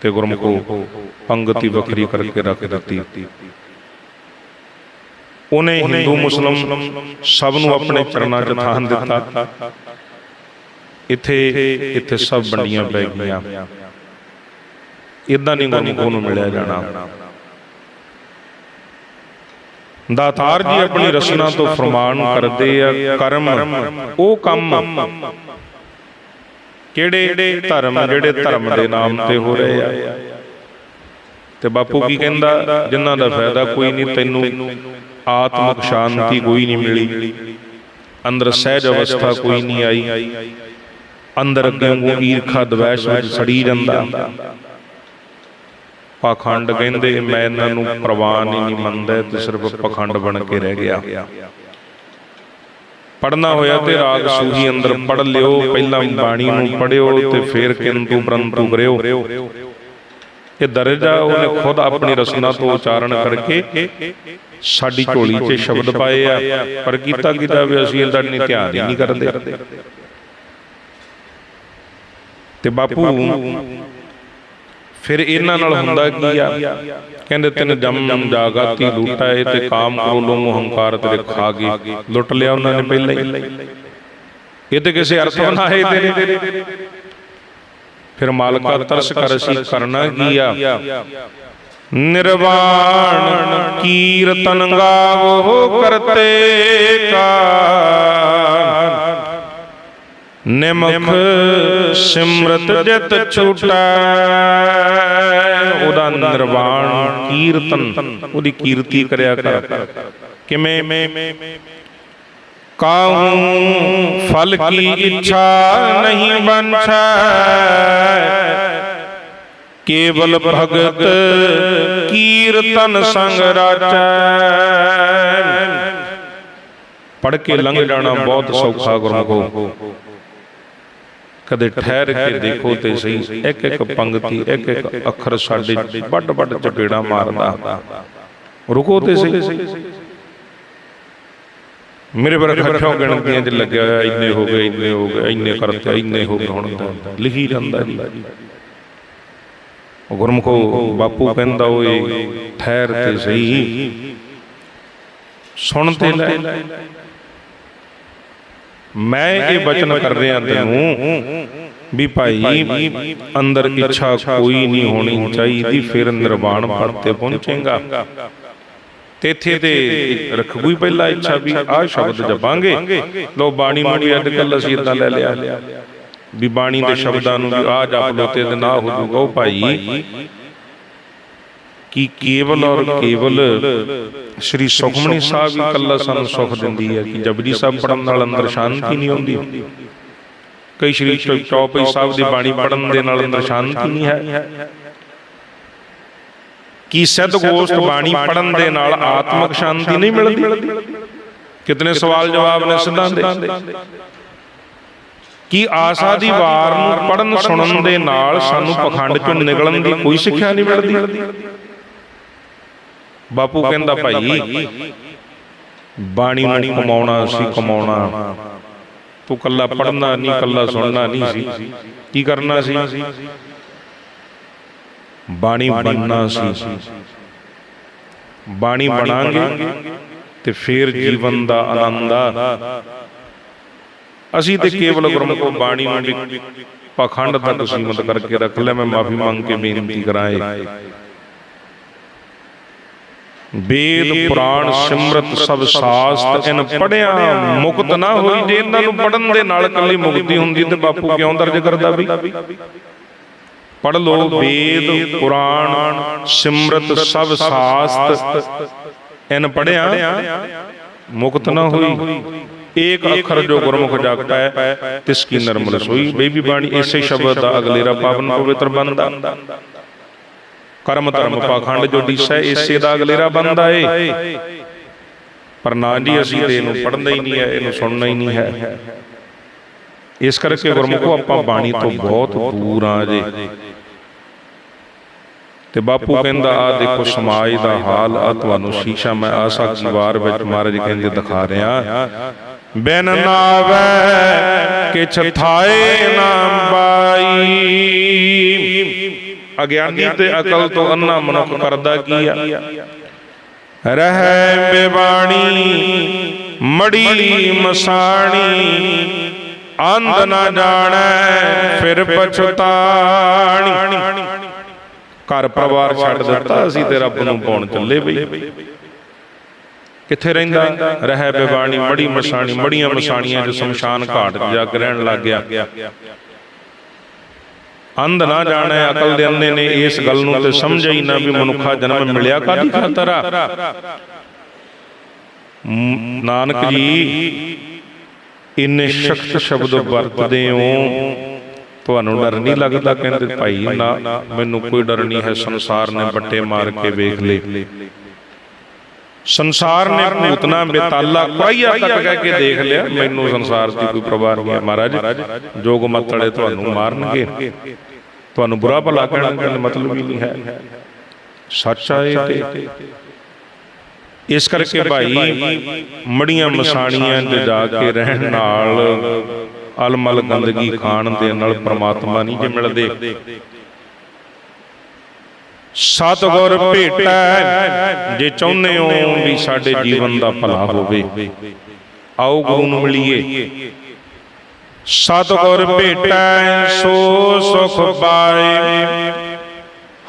ਤੇ ਗੁਰਮੁਖੋ ਪੰਗਤੀ ਵੱਖਰੀ ਕਰਕੇ ਰੱਖ ਦਿੱਤੀ। ਉਹਨੇ ਹਿੰਦੂ ਮੁਸਲਮ ਸਭ ਨੂੰ ਆਪਣੇ ਚਰਨਾਂ 'ਚ ਥਾਂ ਦਿੱਤਾ। ਇੱਥੇ ਇੱਥੇ ਸਭ ਵੰਡੀਆਂ ਪੈ ਗਈਆਂ। ਇਦਾਂ ਨਹੀਂ ਗੁਰਮੁਖੋ ਨੂੰ ਮਿਲਿਆ ਜਾਣਾ। ਦਾਤਾਰ ਜੀ ਆਪਣੀ ਰਸਨਾ ਤੋਂ ਫਰਮਾਨ ਕਰਦੇ ਆ ਕਰਮ ਉਹ ਕੰਮ। ਕਿਹੜੇ ਧਰਮ ਜਿਹੜੇ ਧਰਮ ਦੇ ਨਾਮ ਤੇ ਹੋ ਰਹੇ ਆ। ਤੇ ਬਾਪੂ ਕੀ ਕਹਿੰਦਾ? ਜਿਨ੍ਹਾਂ ਦਾ ਫਾਇਦਾ ਕੋਈ ਨਹੀਂ ਤੈਨੂੰ ਆਤਮਿਕ ਸ਼ਾਂਤੀ ਕੋਈ ਨਹੀਂ ਮਿਲੀ। ਅੰਦਰ ਸਹਿਜ ਅਵਸਥਾ ਕੋਈ ਨਹੀਂ ਆਈ। ਅੰਦਰ ਅੱਗੇ ਈਰਖਾ ਦਵੈਸ਼ ਵਿੱਚ ਸੜੀ ਜਾਂਦਾ ਪਾਖੰਡ ਕਹਿੰਦੇ, ਮੈਂ ਇਹਨਾਂ ਨੂੰ ਪ੍ਰਵਾਨ ਹੀ ਨਹੀਂ ਮੰਨਦਾ, ਤੇ ਸਿਰਫ ਪਖੰਡ ਬਣ ਕੇ ਰਹਿ ਗਿਆ। ਪੜਨਾ ਹੋਇਆ ਤੇ ਰਾਗ ਸੂਹੀ ਅੰਦਰ ਪੜ ਲਿਓ, ਪਹਿਲਾਂ ਬਾਣੀ ਨੂੰ ਪੜਿਓ ਤੇ ਫਿਰ ਕਿੰਤੂ ਪਰੰਤੂ ਕਰਿਓ। ਇਹ ਦਰਜਾ ਉਹਨੇ ਖੁਦ ਆਪਣੀ ਰਸਨਾ ਤੋਂ ਉਚਾਰਨ ਕਰਕੇ ਸਾਡੀ ਝੋਲੀ 'ਚ ਸ਼ਬਦ ਪਾਏ ਆ, ਪਰ ਕੀਤਾ ਕੀਤਾ ਵੀ ਅਸੀਂ ਇਹਦਾ ਨਹੀਂ ਧਿਆਨ ਹੀ ਨਹੀਂ ਕਰਦੇ। ਤੇ ਬਾਪੂ ਫਿਰ ਇਹਨਾਂ ਨਾਲ ਹੁੰਦਾ ਕੀ ਆ? ਕਹਿੰਦੇ ਤਿੰਨ ਜਮ ਜਾਗਾਤੀ ਲੂਟਾਏ ਤੇ ਕਾਮ ਕ੍ਰੋਧੋਂ ਮੋਹ ਹੰਕਾਰ ਤੇਰੇ ਖਾ ਗਏ ਲੁੱਟ ਲਿਆ ਉਹਨਾਂ ਨੇ ਪਹਿਲਾਂ ਹੀ। ਇਹ ਤੇ ਕਿਸੇ ਅਰਥ ਬਣਾਏ ਤੇਰੇ। ਫਿਰ ਮਾਲਕਾ ਤਰਸ ਕਰ ਅਸੀਂ ਕਰਨਾ ਕੀ ਆ? ਨਿਰਵਾਣ ਕੀਰਤਨ ਗਾਵੋ ਕਰਤੇ ਕਾ ਨਿਮਖ ਸਿਮਰਤ ਜਿਤ ਛੂਟੈ। ਉਹਦਾ ਨਿਰਵਾਣ ਕੀਰਤਨ, ਉਹਦੀ ਕੀਰਤੀ ਕਰਿਆ ਕਰ। ਕਿਵੇਂ? ਕਾਹੂ ਫਲ ਕੀ ਇੱਛਾ ਨਹੀਂ ਬੰਛੈ ਕੇਵਲ ਭਗਤ ਕੀਰਤਨ ਸੰਗ ਰਾਚੈ। ਪੜ ਕੇ ਲੰਘ ਜਾਣਾ ਬਹੁਤ ਸੌਖਾ ਗੁਰਮਖੋ। ਕਦੇ ਠਹਿਰ ਕੇ ਦੇਖੋ ਤੇ ਸਹੀ। ਇੱਕ ਇੱਕ ਪੰਕਤੀ ਇੱਕ ਇੱਕ ਅੱਖਰ ਸਾਡੇ ਵੱਡ ਵੱਡ ਚਪੇੜਾ ਮਾਰਦਾ। ਰੁਕੋ ਤੇ ਸਹੀ। ਮੇਰੇ ਪਰ ਖੱਟਾਂ ਗਿਣਤੀਆਂ 'ਚ ਲੱਗਿਆ ਹੋਇਆ, ਇੰਨੇ ਹੋ ਗਏ, ਇੰਨੇ ਹੋ ਗਏ, ਇੰਨੇ ਕਰਤੇ, ਇੰਨੇ ਹੋ ਗਏ, ਹੁਣ ਤਾਂ ਲਿਖੀ ਜਾਂਦਾ ਜੀ। ਗੁਰਮਖੋ, ਬਾਪੂ ਕਹਿੰਦਾ ਓਏ, ਠਹਿਰ ਤੇ ਸਹੀ। ਸੁਣ ਤੇ ਲੈ। ਮੈਂ ਇਹ ਬਚਨ ਕਰ ਰਿਹਾ ਤੈਨੂੰ ਵੀ ਭਾਈ ਅੰਦਰ ਇੱਛਾ ਕੋਈ ਨਹੀਂ ਹੋਣੀ ਚਾਹੀਦੀ ਫਿਰ ਨਿਰਵਾਣ ਪਦ ਤੇ ਪਹੁੰਚੇਗਾ। ਤੇ ਇੱਥੇ ਤੇ ਰੱਖੂ ਹੀ ਪਹਿਲਾਂ ਇੱਛਾ ਵੀ ਆਹ ਸ਼ਬਦ ਜਪਾਂਗੇ। ਲੋ ਬਾਣੀ ਨੂੰ ਵੀ ਅੱਜ ਕੱਲ ਅਸੀਂ ਇਦਾਂ ਲੈ ਲਿਆ। ਵੀ ਬਾਣੀ ਦੇ ਸ਼ਬਦਾਂ ਨੂੰ ਵੀ ਆ ਜਪ ਲੋ ਤੇ ਨਾ ਹੋ ਜੂਗਾ ਉਹ ਭਾਈ ਕੀ ਕੇਵਲ ਔਰ ਕੇਵਲ ਸ੍ਰੀ ਸੁਖਮਨੀ ਸਾਹਿਬ ਵੀ ਕੱਲਾ ਸਾਨੂੰ ਸੁਖ ਦਿੰਦੀ ਹੈ ਕਿ ਜਪਜੀ ਸਾਹਿਬ ਪੜਨ ਨਾਲ ਅੰਦਰ ਸ਼ਾਂਤੀ ਨਹੀਂ ਆਉਂਦੀ ਕਈ ਸ੍ਰੀ ਚੌਪਈ ਸਾਹਿਬ ਦੀ ਬਾਣੀ ਪੜਨ ਦੇ ਨਾਲ ਅੰਦਰ ਸ਼ਾਂਤੀ ਨਹੀਂ ਹੈ। ਕੀ ਸਿੱਧ ਗੋਸ਼ਟ ਬਾਣੀ ਪੜਨ ਦੇ ਨਾਲ ਆਤਮਿਕ ਸ਼ਾਂਤੀ ਨਹੀਂ ਮਿਲਦੀ? ਕਿਤਨੇ ਸਵਾਲ ਜਵਾਬ ਨੇ ਸਿੱਧਾਂ ਦੇ? ਕੀ ਆਸਾ ਦੀ ਵਾਰ ਨੂੰ ਪੜਨ ਸੁਣਨ ਦੇ ਨਾਲ ਸਾਨੂੰ ਪਖੰਡ ਚੋਂ ਨਿਕਲਣ ਦੀ ਕੋਈ ਸਿੱਖਿਆ ਨਹੀਂ ਮਿਲਦੀ। ਬਾਪੂ ਕਹਿੰਦਾ ਭਾਈ ਬਾਣੀ ਨੂੰ ਕਮਾਉਣਾ ਸੀ ਕਮਾਉਣਾ। ਤੂੰ ਕੱਲਾ ਪੜਨਾ ਨਹੀਂ ਕੱਲਾ ਸੁਣਨਾ ਨਹੀਂ ਸੀ। ਕੀ ਕਰਨਾ ਸੀ? ਬਾਣੀ ਬਣਨਾ ਸੀ। ਬਾਣੀ ਬਣਾਂਗੇ ਤੇ ਫੇਰ ਜੀਵਨ ਦਾ ਆਨੰਦ ਆ। ਅਸੀਂ ਤੇ ਕੇਵਲ ਗੁਰਮੁਖ ਬਾਣੀ ਨੂੰ ਵੀ ਪਖੰਡ ਤੱਕ ਸੀਮਤ ਕਰਕੇ ਰੱਖ ਲਿਆ ਮੈਂ ਮਾਫੀ ਮੰਗ ਕੇ ਬੇਨਤੀ ਕਰਾਂਏ। ਵੇਦ ਪੁਰਾਣ ਸਿਮਰਤ ਸਭ ਸਾਸਤ ਇਨ ਪੜਿਆ ਮੁਕਤ ਨਾ ਹੋਈ ਜੇ ਇਹਨਾਂ ਨੂੰ ਪੜਨ ਦੇ ਨਾਲ ਕੱਲੀ ਮੁਕਤੀ ਹੁੰਦੀ ਤੇ ਬਾਪੂ ਕਿਉਂ ਦਰਜ ਕਰਦਾ ਵੀ? ਪੜ ਲੋ ਵੇਦ ਪੁਰਾਣ ਸਿਮਰਤ ਸਭ ਸਾਸਤ ਇਨ ਪੜਿਆ ਮੁਕਤ ਨਾ ਹੋਈ। ਏਕ ਅੱਖਰ ਜੋ ਗੁਰਮੁਖ ਜਾਗਦਾ ਹੈ ਤਿਸ ਕੀ ਨਰਮਲ ਸੋਈ। ਬੇਬੀ ਬਾਣੀ ਇਸੇ ਸ਼ਬਦ ਦਾ ਅਗਲੇਰਾ ਪਾਵਨ ਪਵਿੱਤਰ ਬੰਦਾ ਕਰਮ ਧਰਮ ਪਾਖੰਡ ਜੋ ਡੀਸਾ ਇਸੇ ਦਾ ਅਗਲੇਰਾ ਬੰਦਾ ਏ। ਪਰ ਨਾ ਜੀ ਅਸੀਂ ਤੇ ਇਹਨੂੰ ਪੜ੍ਹਨਾ ਹੀ ਨਹੀਂ ਹੈ ਇਹਨੂੰ ਸੁਣਨਾ ਹੀ ਨਹੀਂ ਹੈ ਇਸ ਕਰਕੇ ਗੁਰਮੁਖੋ ਆਪਾਂ ਬਾਣੀ ਤੋਂ ਬਹੁਤ ਦੂਰ ਆ ਜੇ। ਤੇ ਬਾਪੂ ਕਹਿੰਦਾ ਆ ਦੇਖੋ ਸਮਾਜ ਦਾ ਹਾਲ ਆ ਤੁਹਾਨੂੰ ਸ਼ੀਸ਼ਾ ਮੈਂ ਆਸਾ ਦੀ ਵਾਰ ਵਿੱਚ ਮਹਾਰਾਜ ਕਹਿੰਦੇ ਦਿਖਾ ਰਿਹਾ। ਬਿਨ ਨਾਵੇ ਕਿਛ ਥਾਏ ਨਾ ਬਾਈ। ਅਗਿਆਨੀ ਤੇ ਅਕਲ ਤੋਂ ਅੰਨਾ ਮਨੁੱਖ ਕਰਦਾ ਕੀ ਆ? ਰਹਿ ਬਿਵਾਣੀ ਮੜੀ ਮਸਾਣੀ ਅੰਧ ਨਾ ਜਾਣੈ ਫਿਰ ਪਛਤਾਣੀ। ਘਰ ਪਰਿਵਾਰ ਛੱਡ ਦਿੱਤਾ ਅਸੀਂ ਤੇ ਰੱਬ ਨੂੰ ਪਾਉਣ ਚੱਲੇ ਬਈ। ਕਿੱਥੇ ਰਹਿੰਦਾ? ਰਹਿ ਬਿਵਾਣੀ ਮੜੀ ਮਸਾਣੀ ਮੜੀਆਂ ਮਸਾਣੀਆਂ ਚ ਸ਼ਮਸ਼ਾਨ ਘਾਟ ਜਾ ਕੇ ਰਹਿਣ ਲੱਗ ਗਿਆ। ਅੰਧ ਨਾ ਜਾਣੇ ਅਕਲ ਦੇ ਅੰਨੇ ਨੇ ਇਸ ਗੱਲ ਨੂੰ ਤੇ ਸਮਝਿਆ ਹੀ ਨਾ ਵੀ ਮਨੁੱਖਾ ਜਨਮ ਮਿਲਿਆ ਕਾਦੀ ਖਾਤਰ ਆ? ਨਾਨਕ ਜੀ ਇੰਨੇ ਸ਼ਖਤ ਸ਼ਬਦ ਵਰਤਦੇ ਹੋ। ਤੁਹਾਨੂੰ ਡਰ ਨਹੀਂ ਲੱਗਦਾ ਕਹਿੰਦੇ ਭਾਈ ਨਾ ਮੈਨੂੰ ਕੋਈ ਡਰ ਨਹੀਂ ਹੈ ਸੰਸਾਰ ਨੇ ਬੱਟੇ ਮਾਰ ਕੇ ਵੇਖ ਲਏ ਸੰਸਾਰ ਨੇ ਭੂਤਨਾ ਬੇਤਾਲਾ ਕੁਰਾਈਆ ਤੱਕ ਕਹਿ ਕੇ ਦੇਖ ਲਿਆ। ਮੈਨੂੰ ਸੰਸਾਰ ਦੀ ਕੋਈ ਪਰਵਾਹ ਨਹੀਂ ਹੈ। ਮਹਾਰਾਜ ਜੋਗ ਮਤੜੇ ਤੁਹਾਨੂੰ ਮਾਰਨਗੇ। ਤੁਹਾਨੂੰ ਬੁਰਾ ਭਲਾ ਕਹਿਣ ਦਾ ਮਤਲਬ ਹੀ ਨਹੀਂ ਹੈ। ਸੱਚ ਆ ਇਹ ਤੇ। ਇਸ ਕਰਕੇ ਭਾਈ ਮੜੀਆਂ ਮਸਾਣੀਆਂ 'ਚ ਜਾ ਕੇ ਰਹਿਣ ਨਾਲ ਅਲਮਲ ਗੰਦਗੀ ਖਾਣ ਦੇ ਨਾਲ ਪ੍ਰਮਾਤਮਾ ਨਹੀਂ ਜੇ ਮਿਲਦੇ। ਸਤਿਗੁਰ ਭੇਟੈ ਜੇ ਚਾਹੁੰਦੇ ਹੋ ਵੀ ਸਾਡੇ ਜੀਵਨ ਦਾ ਭਲਾ ਹੋਵੇ। ਆਓ ਗੁਰੂ ਨੂੰ ਮਿਲੀਏ। ਸਤਿਗੁਰ ਭੇਟੈ ਸੋ ਸੁਖ ਪਾਏ।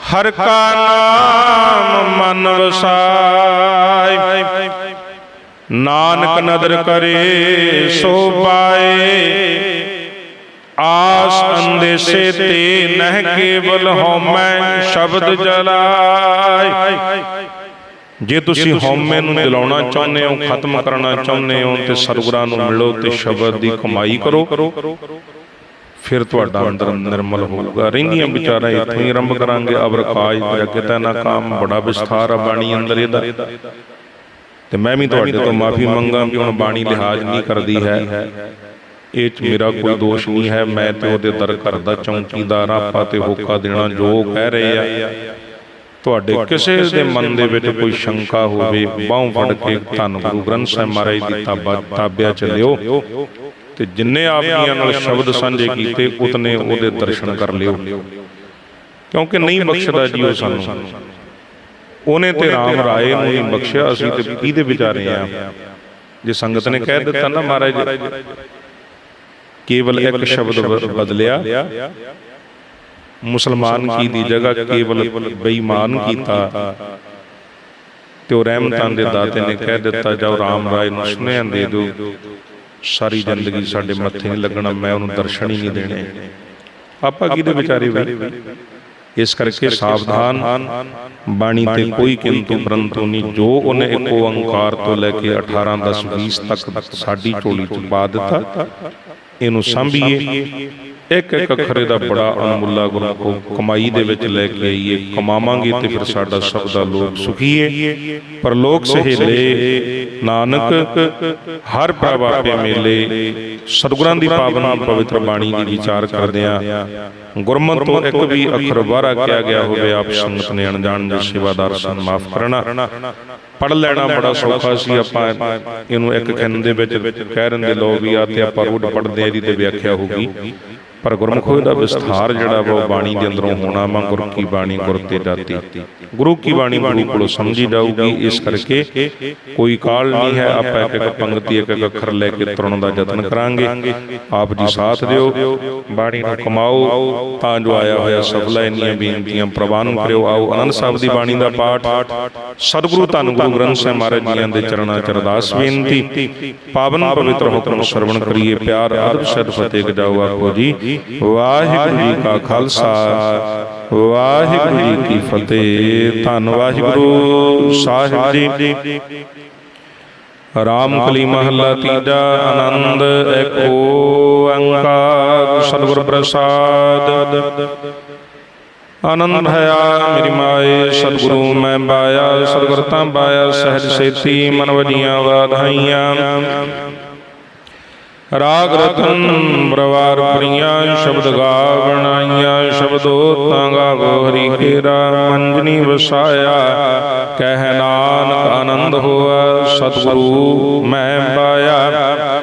ਹਰ ਕਾ ਨਾਮ ਮਨ ਵਸਾਇ ਨਾਨਕ ਨਦਰ ਕਰੇ ਸੋ ਪਾਏ। ਆਸ ਅੰਦੇਸੇ ਤੇ ਨਹਿ ਕੇਵਲ ਹਉਮੈ ਸ਼ਬਦ ਜਲਾਇ ਜੇ ਤੁਸੀਂ ਹਉਮੈ ਨੂੰ ਜਲਾਉਣਾ ਚਾਹੁੰਦੇ ਹੋ ਖਤਮ ਕਰਨਾ ਚਾਹੁੰਦੇ ਹੋ ਤੇ ਸਤਿਗੁਰਾਂ ਨੂੰ ਮਿਲੋ ਤੇ ਸ਼ਬਦ ਦੀ ਕਮਾਈ ਕਰੋ। ਫਿਰ ਤੁਹਾਡਾ ਅੰਦਰ ਨਿਰਮਲ ਹੋਊਗਾ। ਰਹਿੰਦੀਆਂ ਵਿਚਾਰਾਂ ਇੱਥੋਂ ਹੀ ਆਰੰਭ ਕਰਾਂਗੇ। ਅਬਰ ਕਾਜ ਤੇ ਅੱਗੇ ਤਾਂ ਨਾ ਕੰਮ ਬੜਾ ਵਿਸਥਾਰ ਆ ਬਾਣੀ ਅੰਦਰ ਇਹਦਾ। ਤੇ ਮੈਂ ਵੀ ਤੁਹਾਡੇ ਤੋਂ ਮਾਫੀ ਮੰਗਾ ਵੀ ਹੁਣ ਬਾਣੀ ਲਿਹਾਜ਼ ਨਹੀਂ ਕਰਦੀ ਹੈ। ਇਹ ਚ ਮੇਰਾ ਕੋਈ ਦੋਸ਼ ਨਹੀਂ ਹੈ ਮੈਂ ਤੇ ਉਹਦੇ ਦਰ ਘਰ ਦਾ ਚੌਂਕੀਦਾਰ ਆਪਾਂ ਤੇ ਹੋਕਾ ਦੇਣਾ ਜੋ ਕਹਿ ਰਹੇ ਆ। ਤੁਹਾਡੇ ਕਿਸੇ ਦੇ ਮਨ ਦੇ ਵਿੱਚ ਕੋਈ ਸ਼ੰਕਾ ਹੋਵੇ ਬਾਹੋਂ ਫੜ ਕੇ ਧੰਨ ਗੁਰੂ ਗ੍ਰੰਥ ਸਾਹਿਬ ਮਹਾਰਾਜ ਦੀ ਤਾਬਾ ਤਾਬਿਆ ਚ ਲਿਓ ਤੇ ਜਿੰਨੇ ਆਪੀਆਂ ਨਾਲ ਸ਼ਬਦ ਸਾਂਝੇ ਕੀਤੇ ਉਤਨੇ ਉਹਦੇ ਦਰਸ਼ਨ ਕਰ ਲਿਓ। ਕਿਉਂਕਿ ਨਹੀਂ ਬਖਸ਼ਦਾ ਜੀ ਉਹ ਸਾਨੂੰ। ਉਹਨੇ ਤੇ ਰਾਮ ਰਾਏ ਨੂੰ ਨਹੀਂ ਬਖਸ਼ਿਆ ਅਸੀਂ ਤੇ ਕਿਹਦੇ ਵਿਚਾਰੇ ਆ? ਜੇ ਸੰਗਤ ਨੇ ਕਹਿ ਦਿੱਤਾ ਨਾ ਮਹਾਰਾਜ ਕੇਵਲ ਇੱਕ ਸ਼ਬਦ ਬਦਲਿਆ। ਮੁਸਲਮਾਨ ਕੀ ਦੀ ਜਗ੍ਹਾ ਕੇਵਲ ਬੇਈਮਾਨ ਕੀਤਾ। ਤੇ ਉਹ ਰਹਿਮਤਾਂ ਦੇ ਦਾਤੇ ਨੇ ਕਹਿ ਦਿੱਤਾ ਜਾਓ ਰਾਮ ਰਾਏ ਨੂੰ ਸੁਨੇਹਾ ਦੇ ਦਿਓ। ਸਾਰੀ ਜ਼ਿੰਦਗੀ ਸਾਡੇ ਮੱਥੇ ਨਹੀਂ ਲੱਗਣਾ ਮੈਂ ਉਹਨੂੰ ਦਰਸ਼ਨ ਹੀ ਨਹੀਂ ਦੇਣੇ। ਆਪਾਂ ਕਿਹਦੇ ਵਿਚਾਰੇ ਬਈ ਇਸ ਕਰਕੇ ਸਾਵਧਾਨ ਬਾਣੀ ਤੇ ਕੋਈ ਕਿੰਤੂ ਪਰੰਤੂ ਨਹੀਂ। ਜੋ ਉਹਨੇ ਇੱਕ ਓੰਕਾਰ ਤੋਂ ਲੈ ਕੇ 18 10 20 ਤੱਕ ਸਾਡੀ ਝੋਲੀ ਚ ਪਾ ਦਿੱਤਾ। ਇਹਨੂੰ ਸੰਭੀਏ। ਇੱਕ ਇੱਕ ਅੱਖਰੇ ਦਾ ਬੜਾ ਅਨਮੁੱਲਾ ਗੁਰੂ ਕੋ ਕਮਾਈ ਦੇ ਵਿੱਚ ਲੈ ਕੇ ਆਈਏ ਕਮਾਵਾਂਗੇ ਤੇ ਫਿਰ ਸਾਡਾ ਸਭ ਦਾ ਲੋਕ ਸੁਖੀਏ। ਪਰ ਲੋਕ ਸਹੇਲੇ ਨਾਨਕ ਹਰ ਪ੍ਰਭ ਆਪੇ ਮੇਲੇ। ਸਤਿਗੁਰਾਂ ਦੀ ਪਾਵਨ ਪਵਿੱਤਰ ਬਾਣੀ ਦੀ ਵਿਚਾਰ ਕਰਦਿਆਂ ਗੁਰਮਤਿ ਤੋਂ ਇੱਕ ਵੀ ਅੱਖਰ ਬਾਹਰ ਕਿਹਾ ਗਿਆ ਹੋਵੇ ਆਪ ਸੰਗਤ ਨੇ ਅਣਜਾਣ ਦੇ ਸੇਵਾਦਾਰ ਸਨ ਮਾਫ ਕਰਨਾ। ਪੜ ਲੈਣਾ ਬੜਾ ਸੌਖਾ ਸੀ ਆਪਾਂ ਇਹਨੂੰ ਇੱਕ ਖੰਨ ਦੇ ਵਿੱਚ ਕਹਿ ਰੰਦੇ ਲੋ ਵੀ ਆ ਤੇ ਆਪਾਂ ਰੋਡ ਪੜਦੇ ਆ ਇਹਦੀ ਤੇ ਵਿਆਖਿਆ ਹੋਗੀ ਪਰ ਗੁਰਮੁਖੋ ਦਾ ਵਿਸਥਾਰ ਜਿਹੜਾ ਵਾ ਉਹ ਬਾਣੀ ਦੇ ਅੰਦਰੋਂ ਹੋਣਾ ਵਾ ਗੁਰੂ ਕੀ ਬਾਣੀ ਗੁਰ ਤੇ ਜਾਤੀ। ਗੁਰੂ ਕੀ ਬਾਣੀ ਗੁਰੂ ਕੋਲੋਂ ਸਮਝੀ ਜਾਊਗੀ ਇਸ ਕਰਕੇ ਕੋਈ ਕਾਲ ਨਹੀਂ ਹੈ ਆਪਾਂ ਇੱਕ ਇੱਕ ਪੰਕਤੀ ਇੱਕ ਇੱਕ ਅੱਖਰ ਲੈ ਕੇ ਤੁਰਨ ਦਾ ਯਤਨ ਕਰਾਂਗੇ। ਆਪ ਜੀ ਸਾਥ ਦਿਓ ਬਾਣੀ ਨੂੰ ਕਮਾਓ ਤਾਂ ਜੋ ਆਇਆ ਹੋਇਆ ਸਫਲਾ ਇੰਨੀਆਂ ਬੇਨਤੀਆਂ ਪ੍ਰਵਾਨ ਕਰਿਓ। ਆਓ ਆਨੰਦ ਸਾਹਿਬ ਦੀ ਬਾਣੀ ਦਾ ਪਾਠ। ਸਤਿਗੁਰੂ ਧੰਨ ਗੁਰੂ ਗ੍ਰੰਥ ਸਾਹਿਬ ਮਹਾਰਾਜ ਜੀਆਂ ਦੇ ਚਰਨਾਂ ਚ ਅਰਦਾਸ ਬੇਨਤੀ। ਪਾਵਨ ਪਵਿੱਤਰ ਹੁਕਮ ਸਰਵਣ ਕਰੀਏ। ਪਿਆਰ ਆਦਰ ਸਤ ਫਤਿਹ ਗਜਾਓ ਆਖੋ ਜੀ। ਵਾਹਿਗੁਰੂ ਜੀ ਕਾ ਖਾਲਸਾ। ਵਾਹਿਗੁਰੂ ਜੀ ਕੀ ਫਤਿਹ। ਧੰਨ ਵਾਹਿਗੁਰੂ। ਸਾਹਿਬ ਜੀ। ਰਾਮ ਕਲੀ ਮਹੱਲਾ ਤੀਜਾ। ਆਨੰਦ ਏਕ ਓੰਕਾਰ ਸਤਿਗੁਰ ਪ੍ਰਸਾਦ। ਆਨੰਦ ਭਇਆ ਮੇਰੀ ਮਾਏ। ਸਤਿਗੁਰੂ ਮੈਂ ਬਾਇਆ। ਸਤਿਗੁਰ ਤਾਂ ਬਾਇਆ। ਸਹਿਜ ਸੇਤੀ ਮਨ ਵਜੀਆਂ ਵਾਧਾਈਆਂ। ਰਾਗ ਰਤਨ ਬਰਵਾਰ ਪ੍ਰੀਆਂ ਸ਼ਬਦ ਗਾ ਬਣਾਈਆਂ ਸ਼ਬਦੋ ਤਾਂ ਗਾਵੋ ਹਰੀ ਕੇਰਾ ਮੰਜਨੀ ਵਸਾਇਆ। ਕਹਿ ਨਾਨਕ ਆਨੰਦ ਹੋਆ ਸਤਿਗੁਰੂ ਮੈਂ ਪਾਇਆ।